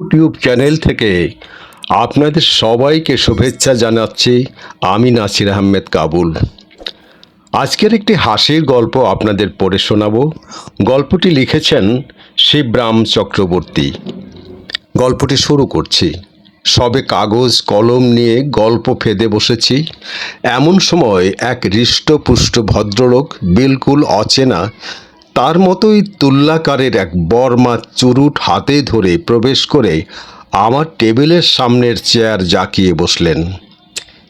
YouTube channel থেকে আপনাদের সবাইকে শুভেচ্ছা জানাচ্ছি আমি নাসির আহমেদ কাবুল। আজকের একটি হাসির গল্প আপনাদের পড়ে শোনাব। গল্পটি লিখেছেন শিবরাম চক্রবর্তী। গল্পটি শুরু করছি। সবে কাগজ কলম নিয়ে গল্প ফেদে বসেছি। এমন সময় এক হৃষ্টপুষ্ট ভদ্রলোক, বিলকুল অচেনা তার মতোই তুল্লাকারের এক বর্মা চুরুট হাতে ধরে প্রবেশ করে আমার টেবিলের সামনের চেয়ার জাকিয়ে বসলেন।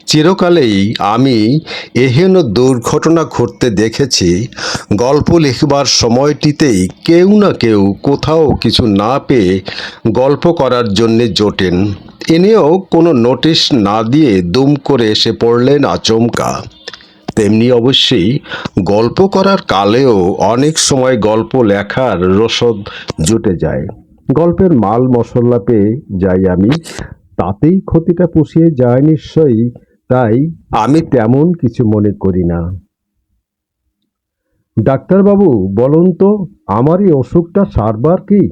চিরকালেই আমি এহেন দুর্ঘটনা ঘটতে দেখেছি, গল্প লিখবার সময়টিতেই কেউ না কেউ কোথাও কিছু না পেয়ে গল্প করার জন্যে জোটেন। এনেও কোনো নোটিশ না দিয়ে দুম করে এসে পড়লেন আচমকা। তেমনি অবশ্যই গল্প করার কালেও অনেক সময় গল্প লেখার রসদ জুটে যায়। গল্পের মাল মশলা পেয়ে যাই আমি, তাতেই ক্ষতিটা পুষিয়ে যায় নিশ্চয়ই, তাই আমি তেমন কিছু মনে করি না। ডাক্তারবাবু, বলুন তো আমার এই অসুখটা সারবার কি?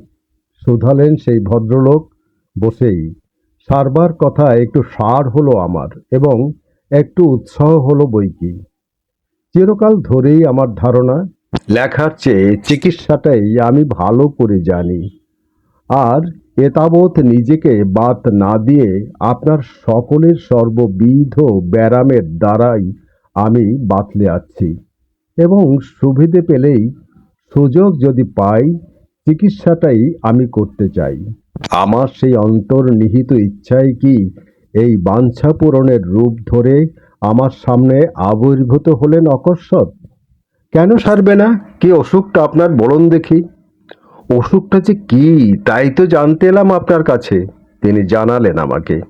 শুধালেন সেই ভদ্রলোক বসেই। সারবার কথা একটু সার হলো আমার এবং একটু উৎসাহ হলো বই কি চিরকাল ধরেই আমার ধারণা, লেখার চেয়ে চিকিৎসাটাই আমি ভালো করে জানি। আর এতাবৎ নিজেকে বাদ না দিয়ে আপনার সকলের সর্ববিধ ব্যারামের দ্বারাই আমি বাতলে আছি। এবং সুবিধে পেলেই সুযোগ যদি পাই, চিকিৎসাটাই আমি করতে চাই। আমার সেই অন্তর্নিহিত ইচ্ছাই কি এই বাঞ্ছা পূরণের রূপ ধরে আমার সামনে আবির্ভূত হলেন অকস্মাৎ। কেন সারবে না? কি অসুখটা আপনার? বলুন দেখি। অসুখটা যে কি, তাই তো জানতে এলাম আপনার কাছে। তিনি জানালেন আমাকে।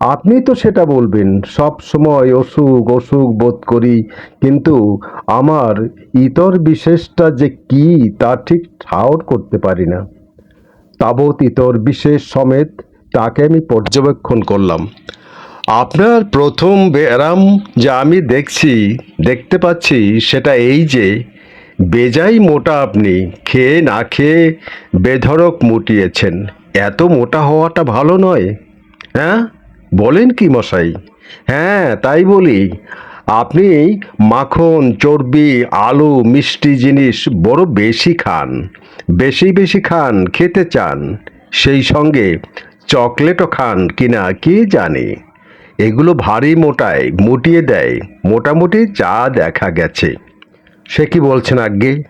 আপনি তো সেটা বলবেন, সব সময় অসুখ অসুখ বোধ করি, কিন্তু আমার ইতর বিশেষটা যে কি, তা ঠিক ঠাউর করতে পারি না। তাবৎ ইতর বিশেষ সমেত তাকে আমি পর্যবেক্ষণ করলাম। আপনার প্রথম ব্যায়াম যা আমি দেখছি, দেখতে পাচ্ছি, সেটা এই যে বেজাই মোটা আপনি, খেয়ে না খেয়ে বেধড়ক মুটিয়েছেন। এত মোটা হওয়াটা ভালো নয় হ্যাঁ? বলেন কি মশাই? হ্যাঁ তাই বলি। আপনি মাখন, চর্বি, আলু, মিষ্টি জিনিস বড় বেশি খান, বেশি বেশি খান, খেতে চান। সেই সঙ্গে চকলেটও খান কিনা, কে জানে? এগুলো ভারী মোটায় মুটিয়ে দেয়। মোটামুটি যা দেখা গেছে। সে কি বলছেন আগে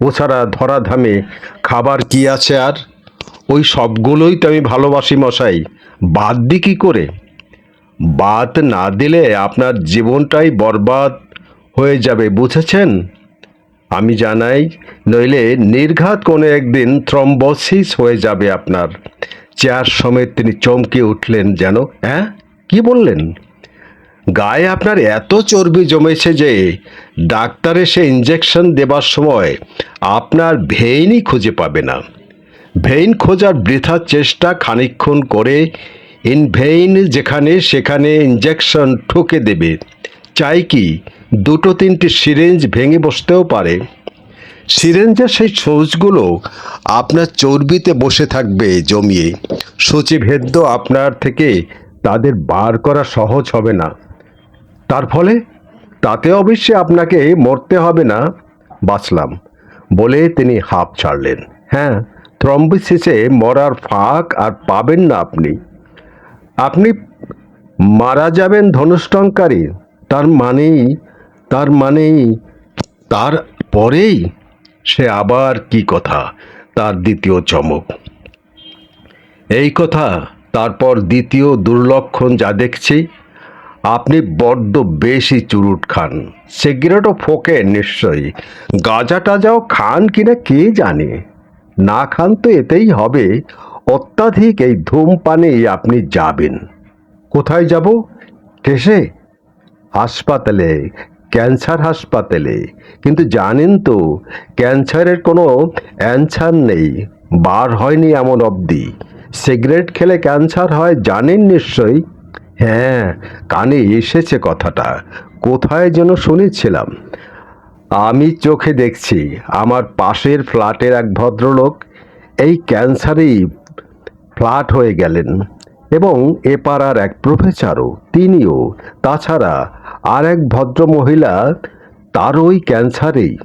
ও ছাড়া ধরাধামে খাবার কি আছে আর? ওই সবগুলোই তো আমি ভালোবাসি মশাই। বাদ দি কী করে? বাদ না দিলে আপনার জীবনটাই বরবাদ হয়ে যাবে, বুঝেছেন? আমি জানাই, নইলে নির্ঘাত কোনো একদিন থ্রম্বোসিস হয়ে যাবে আপনার। চেয়ার সমেত তিনি চমকে উঠলেন যেন হ্যাঁ? কি বললেন? গায়ে আপনার এত চর্বি জমেছে যে ডাক্তার এসে ইঞ্জেকশন দেবার সময় আপনার ভেইনই খুঁজে পাবে না। ভেইন খোঁজার বৃথা চেষ্টা খানিক্ষণ করে ইন ভেইন যেখানে সেখানে ইঞ্জেকশন ঠুকে দেবে। চাই কি দুটো তিনটি সিরেঞ্জ ভেঙে বসতেও পারে। সিরেঞ্জের সেই সোজগুলো আপনার চর্বিতে বসে থাকবে জমিয়ে। সূচিভেদ্য আপনার থেকে তাদের বার করা সহজ হবে না। তার ফলে তাতে অবশ্যই আপনাকে মরতে হবে না। বাঁচলাম, বলে তিনি হাঁপ ছাড়লেন। হ্যাঁ থ্রম্বোসিসে মরার ফাঁক আর পাবেন না আপনি। আপনি মারা যাবেন ধনুষ্টঙ্কারী। তার মানেই তার মানেই, তার পরেই সে আবার কি কথা? তার দ্বিতীয় চমক। এই কথা তারপর দ্বিতীয় দুর্লক্ষণ যা দেখছি, আপনি বড্ড বেশি চুরুট খান। সিগারেটও ফোকে নিশ্চয়ই। গাঁজা টাজাও খান কিনা কে জানে? না খান তো এতেই হবে, অত্যাধিক এই ধূমপানেই আপনি যাবেন। কোথায় যাব? ঠেসে হাসপাতালে, ক্যান্সার হাসপাতালে। কিন্তু জানেন তো, ক্যান্সারের কোনো অ্যান্সার নেই, বার হয়নি এমন অবধি। সিগারেট খেলে ক্যান্সার হয়, জানেন নিশ্চয়ই? হ্যাঁ কানে এসেছে কথাটা। কোথায় যেন শুনেছিলাম। আমি চোখে দেখছি, আমার পাশের ফ্ল্যাটের এক ভদ্রলোক এই ক্যান্সারেই ফ্ল্যাট হয়ে গেলেন এবং এ পাড়ার এক প্রফেসরও, তিনিও। তাছাড়া আর এক ভদ্রমহিলা তার ওই ক্যান্সারেই।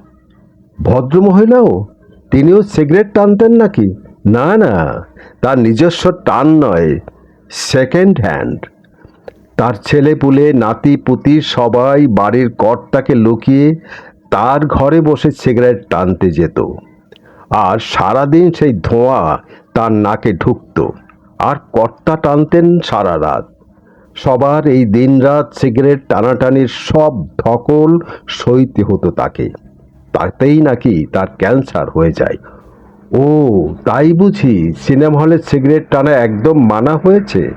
ভদ্রমহিলাও? তিনিও সিগারেট টানতেন নাকি? না না, তার নিজস্ব টান নয় সেকেন্ড হ্যান্ড তার ছেলে পুলে, নাতি, পুতি সবাই বাড়ির কর্তাকে লুকিয়ে তার ঘরে বসে সিগারেট টানতে যেত। আর সারাদিন সেই ধোঁয়া তার নাকে ঢুকতো। আর কর্তা টানতেন সারা রাত। সবার এই দিনরাত সিগারেট টানাটানির সব ধকল সইতে হতো তাকে। তাতেই নাকি তার ক্যান্সার হয়ে যায়। ও, তাই বুঝি সিনেমা হলে সিগারেট টানা একদম মানা হয়েছে?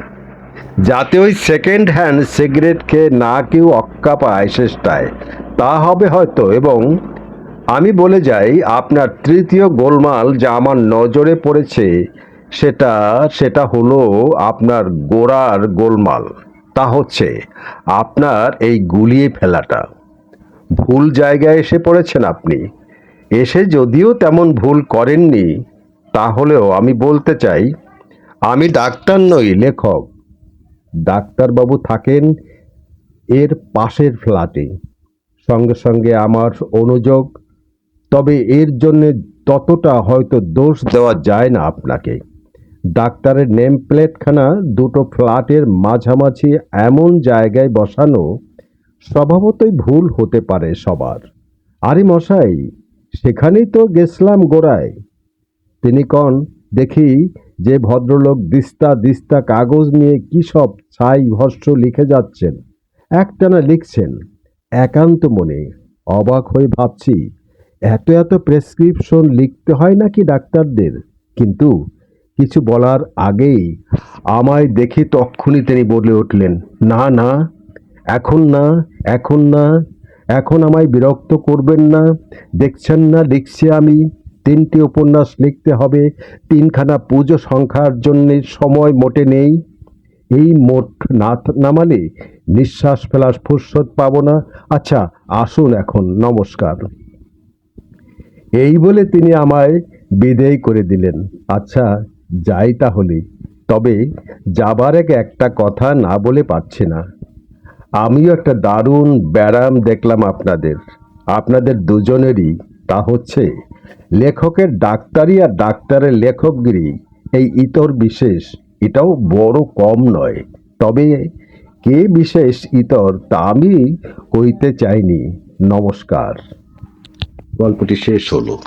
যাতে ওই সেকেন্ড হ্যান্ড সিগারেট খেয়ে না কেউ অক্কা পায় শেষটায়। তা হবে হয়তো এবং আমি বলে যাই, আপনার তৃতীয় গোলমাল যা আমার নজরে পড়েছে, সেটা সেটা হলো আপনার গোড়ার গোলমাল। তা হচ্ছে আপনার এই গুলিয়ে ফেলাটা। ভুল জায়গায় এসে পড়েছেন আপনি। এসে যদিও তেমন ভুল করেননি, তাহলেও আমি বলতে চাই, আমি ডাক্তার নই, লেখক। ডাক্তারবাবু থাকেন এর পাশের ফ্ল্যাটে। সঙ্গে সঙ্গে আমার অনুযোগ, তবে এর জন্য ততটা হয়তো দোষ দেওয়া যায় না আপনাকে। ডাক্তারের নেম প্লেটখানা দুটো ফ্ল্যাটের মাঝামাঝি এমন জায়গায় বসানো, স্বভাবতই ভুল হতে পারে সবার। আরে মশাই সেখানেই তো গেছলাম গোড়ায়। তিনি কন, দেখি যে ভদ্রলোক দিস্তা দিস্তা কাগজ নিয়ে কী সব ছাই ভস্য লিখে যাচ্ছেন। একটানা লিখছেন, একান্ত মনে, অবাক হয়ে ভাবছি, এত এত প্রেসক্রিপশন লিখতে হয় নাকি ডাক্তারদের? কিন্তু কিছু বলার আগেই আমায় দেখে তক্ষুনি তিনি বলে উঠলেন, না না, এখন না এখন না এখন আমায় বিরক্ত করবেন না। দেখছেন না, লিখছি আমি। তিনটি উপন্যাস লিখতে হবে। তিনখানা পুজো সংখ্যার জন্যে সময় মোটে নেই। এই মোট না নামালে নিঃশ্বাস ফেলার ফুরসত পাবো না। আচ্ছা আসুন এখন, নমস্কার। এই বলে তিনি আমায় বিদেয় করে দিলেন। আচ্ছা যাই তাহলে। তবে যাবার এক একটা কথা না বলে পারছি না। আমিও একটা দারুণ ব্যায়াম দেখলাম আপনাদের। আপনাদের দুজনেরই। তা হচ্ছে, লেখকের ডাক্তারি আর ডাক্তারের লেখকগিরি, এই ইতর বিশেষ, এটাও বড় কম নয়। তবে কে বিশেষ ইতর, তা আমি কইতে চাইনি। নমস্কার। গল্পটি শেষ হলো।